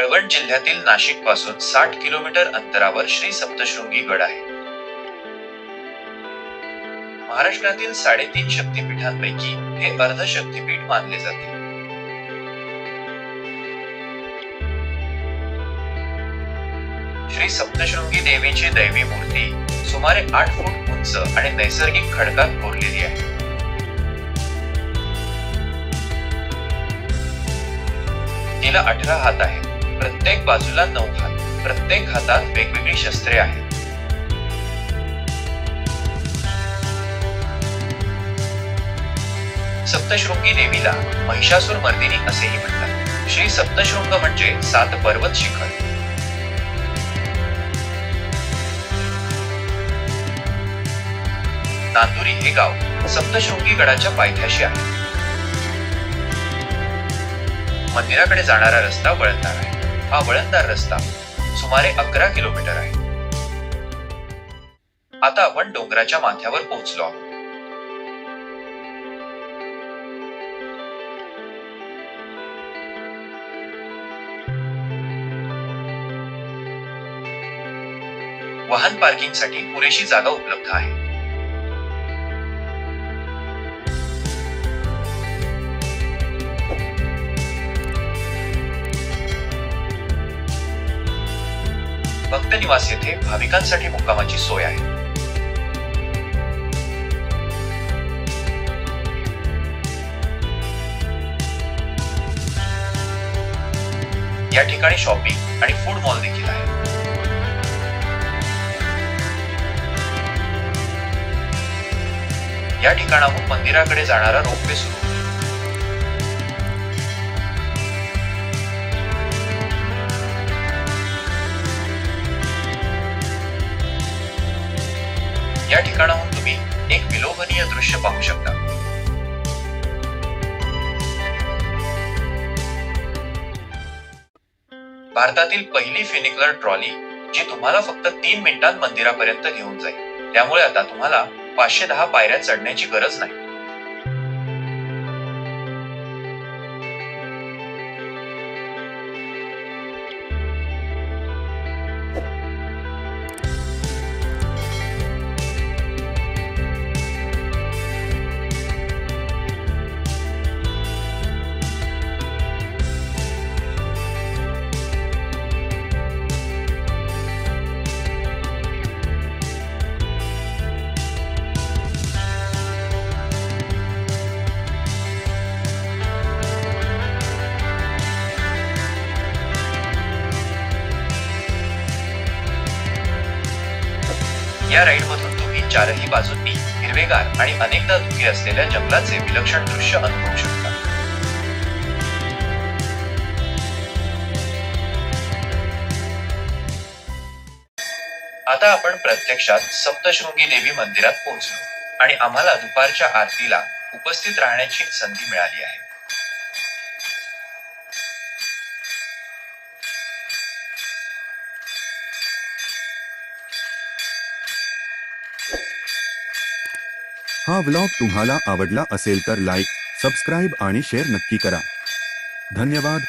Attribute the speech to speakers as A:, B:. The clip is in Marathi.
A: कळवण जिल्ह्यातील नाशिकपासून साठ किलोमीटर अंतरावर श्री सप्तशृंगी गड आहे. महाराष्ट्रातील साडेतीन शक्तिपीठांपैकी हे अर्धशक्तिपीठ मानले जाते. श्री सप्तशृंगी देवीची दैवी मूर्ती सुमारे आठ फूट उंच आणि नैसर्गिक खडकात कोरलेली आहे. तिला अठरा हात आहेत. प्रत्येक बाजूला नऊ हात. प्रत्येक हातात वेगवेगळी शस्त्रे आहेत. सप्तशृंगी देवीला महिषासूर मर्दिनी असेही म्हणतात. श्री सप्तशृंग म्हणजे सात पर्वत शिखर. नांदुरी हे गाव सप्तशृंगी गडाच्या पायथ्याशी आहे. मंदिराकडे जाणारा रस्ता वळणार आहे. हा वळणदार रस्ता सुमारे अकरा किलोमीटर आहे. आता आपण डोंगराच्या माथ्यावर पोहोचलो आहोत. वाहन पार्किंगसाठी पुरेशी जागा उपलब्ध आहे. भक्त निवास येथे भाविकांसाठी मुक्कामाची सोय आहे. या ठिकाणी शॉपिंग आणि फूड मॉल देखील आहे. या ठिकाणाहून मंदिराकडे जाणारा रोपवे सुरू. या ठिकाणाहून तुम्ही एक विलोभनीय दृश्य पाहू शकता. भारतातील पहिली फिनिकलर ट्रॉली जी तुम्हाला फक्त तीन मिनिटांत मंदिरापर्यंत घेऊन जाईल. त्यामुळे आता तुम्हाला पाचशे दहा पायऱ्या चढण्याची गरज नाही. या राईड मधून तुम्ही चारही बाजूंनी हिरवेगार आणि अनेकदा धुके असलेल्या जंगलाचे विलक्षण दृश्य अनुभवू शकता. आता आपण प्रत्यक्षात सप्तशृंगी देवी मंदिरात पोहोचलो आणि आम्हाला दुपारच्या आरतीला उपस्थित राहण्याची संधी मिळाली आहे.
B: हा व्लॉग तुम्हाला आवडला असेल तर लाईक सबस्क्राईब आणि शेअर नक्की करा. धन्यवाद.